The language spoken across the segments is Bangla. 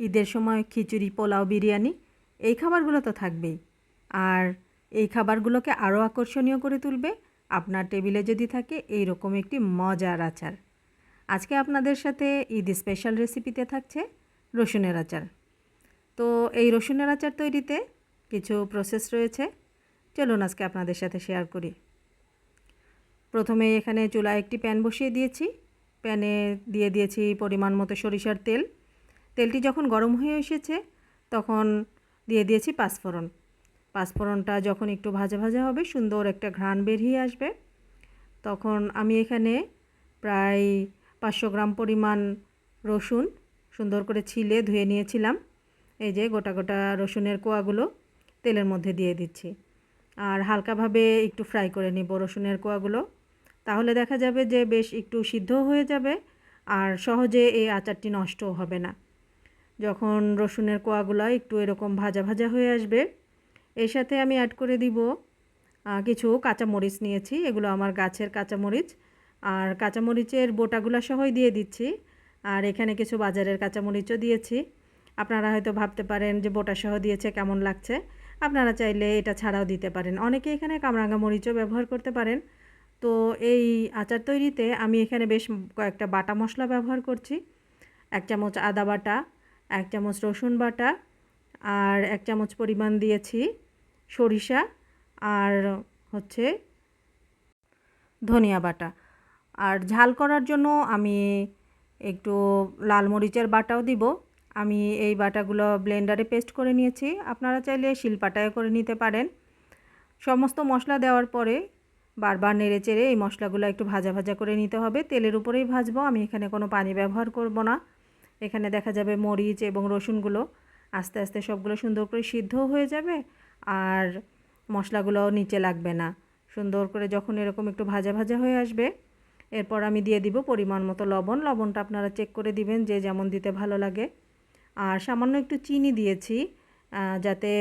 ঈদের সময় খিচুড়ি, পোলাও, বিরিয়ানি, এই খাবারগুলো তো থাকবেই। আর এই খাবারগুলোকে আরও আকর্ষণীয় করে তুলবে আপনার টেবিলে যদি থাকে এই রকম একটি মজার আচার। আজকে আপনাদের সাথে ঈদ স্পেশাল রেসিপিতে থাকছে রসুনের আচার। তো এই রসুনের আচার তৈরিতে কিছু প্রসেস রয়েছে। চলুন আজকে আপনাদের সাথে শেয়ার করি। প্রথমে এখানে চুলায় একটি প্যান বসিয়ে দিয়েছি। প্যানে দিয়ে দিয়েছি পরিমাণ মতো সরিষার তেল। তেলটি যখন গরম হয়ে এসেছে, তখন দিয়ে দিয়েছি পাঁচফোড়ন। পাঁচফোড়নটা যখন একটু ভাজা ভাজা হবে, সুন্দর একটা ঘ্রাণ বেরিয়ে আসবে। তখন আমি এখানে প্রায় পাঁচশো গ্রাম পরিমাণ রসুন সুন্দর করে ছিলে ধুয়ে নিয়েছিলাম। এই যে গোটা গোটা রসুনের কোয়াগুলো তেলের মধ্যে দিয়ে দিচ্ছি। আর হালকাভাবে একটু ফ্রাই করে নিব রসুনের কোয়াগুলো। তাহলে দেখা যাবে যে বেশ একটু সিদ্ধ হয়ে যাবে আর সহজে এই আচারটি নষ্টও হবে না। যখন রসুনের কোয়াগুলা একটু এরকম ভাজা ভাজা হয়ে আসবে, এর সাথে আমি অ্যাড করে দিব কিছু কাঁচামরিচ নিয়েছি, এগুলো আমার গাছের কাঁচামরিচ, আর কাঁচামরিচের বোটাগুলো সহই দিয়ে দিচ্ছি, আর এখানে কিছু বাজারের কাঁচামরিচও দিয়েছি। আপনারা হয়তো ভাবতে পারেন যে বোটা সহ দিয়েছে কেমন লাগছে, আপনারা চাইলে এটা ছাড়াও দিতে পারেন। অনেকে এখানে কামরাঙ্গা মরিচও ব্যবহার করতে পারেন। তো এই আচার তৈরিতে আমি এখানে বেশ কয়েকটা বাটা মশলা ব্যবহার করছি, এক চামচ আদা বাটা এক চামচ রসুন বাটা আর এক চামচ পরিমাণ দিয়েছি সরিষা আর হচ্ছে ধনিয়া বাটা। আর ঝাল করার জন্য আমি একটু লাল মরিচের বাটাও দিব। আমি এই বাটাগুলো ব্লেন্ডারে পেস্ট করে নিয়েছি। আপনারা চাইলে শিলপাটায় করে নিতে পারেন। সমস্ত মশলা দেওয়ার পরে বারবার নেড়ে চেড়ে এই মশলাগুলো একটু ভাজা ভাজা করে নিতে হবে। তেলের উপরেই ভাজবো। আমি এখানে কোনো পানি ব্যবহার করব না। এখানে দেখা যাবে মরিচ এবং রসুনগুলো আস্তে আস্তে সবগুলো সুন্দর করে সিদ্ধ হয়ে যাবে আর মশলাগুলোও নিচে লাগবে না। সুন্দর করে যখন এরকম একটু ভাজা ভাজা হয়ে আসবে, এরপর আমি দিয়ে দিব পরিমাণ মতো লবণ। লবণটা আপনারা চেক করে দিবেন যে যেমন দিতে ভালো লাগে। আর সামান্য একটু চিনি দিয়েছি যাতে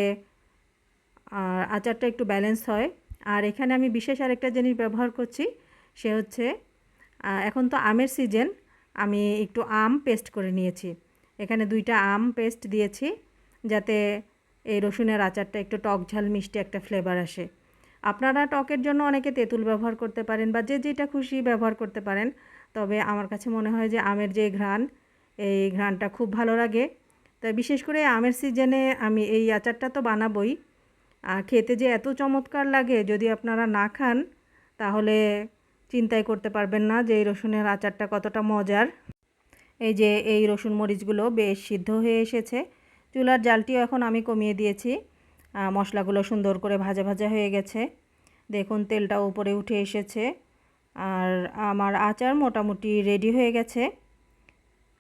আচারটা একটু ব্যালেন্স হয়। আর এখানে আমি বিশেষ আরেকটা জিনিস ব্যবহার করছি, সে হচ্ছে এখন তো আমের সিজন আমি একটু আম পেস্ট করে নিয়েছি। এখানে দুইটা আম পেস্ট দিয়েছি যাতে এই রসুনের আচারটা একটু টক ঝাল মিষ্টি একটা ফ্লেভার আসে। আপনারা টকের জন্য অনেকে তেঁতুল ব্যবহার করতে পারেন বা যে যেটা খুশি ব্যবহার করতে পারেন। তবে আমার কাছে মনে হয় যে আমের যে ঘ্রাণ, এই ঘ্রাণটা খুব ভালো লাগে। তো বিশেষ করে আমের সিজনে আমি এই আচারটা তো বানাবই। আর খেতে যে এত চমৎকার লাগে যদি আপনারা না খান, তাহলে চিন্তাই করতে পারবেন না যে এই রসুনের আচারটা কতটা মজার। এই যে এই রসুন মরিচগুলো বেশ সিদ্ধ হয়ে এসেছে। চুলার জালটিও এখন আমি কমিয়ে দিয়েছি। মশলাগুলো সুন্দর করে ভাজা ভাজা হয়ে গেছে। দেখুন তেলটা উপরে উঠে এসেছে। আর আমার আচার মোটামুটি রেডি হয়ে গেছে।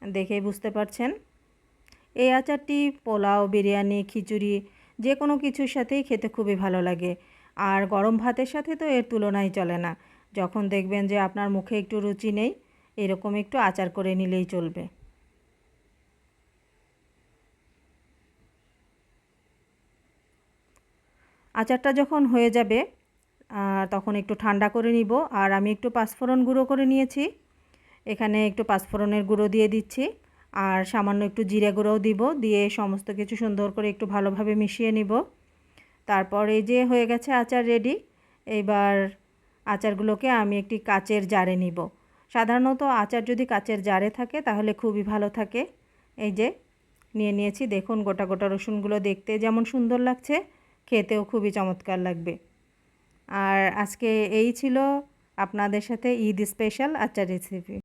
দেখে বুঝতে পারছেন? এই আচারটি পোলাও, বিরিয়ানি, খিচুড়ি, যে কোনো কিছুর সাথেই খেতে খুবই ভালো লাগে। আর গরম ভাতের সাথে তো এর তুলনাই চলে না। যখন দেখবেন যে আপনার মুখে একটু রুচি নেই, এরকম একটু আচার করে নিলেই চলবে। আচারটা যখন হয়ে যাবে তখন একটু ঠান্ডা করে নিব। আর আমি একটু পাঁচফোড়ন গুঁড়ো করে নিয়েছি। এখানে একটু পাঁচফোড়নের গুঁড়ো দিয়ে দিচ্ছি। আর সামান্য একটু জিরে গুঁড়োও দিব। দিয়ে সমস্ত কিছু সুন্দর করে একটু ভালোভাবে মিশিয়ে নিব। তারপর এই যে হয়ে গেছে আচার রেডি এইবার আচারগুলোকে আমি একটি কাচের জারে নিব। সাধারণত আচার যদি কাচের জারে থাকে, তাহলে খুবই ভালো থাকে। এই যে, নিয়ে নিয়েছি। দেখুন, গোটা গোটা রসুনগুলো দেখতে যেমন সুন্দর লাগছে, খেতেও খুবই চমৎকার লাগবে। আর আজকে এই ছিল আপনাদের সাথে ঈদ স্পেশাল আচার রেসিপি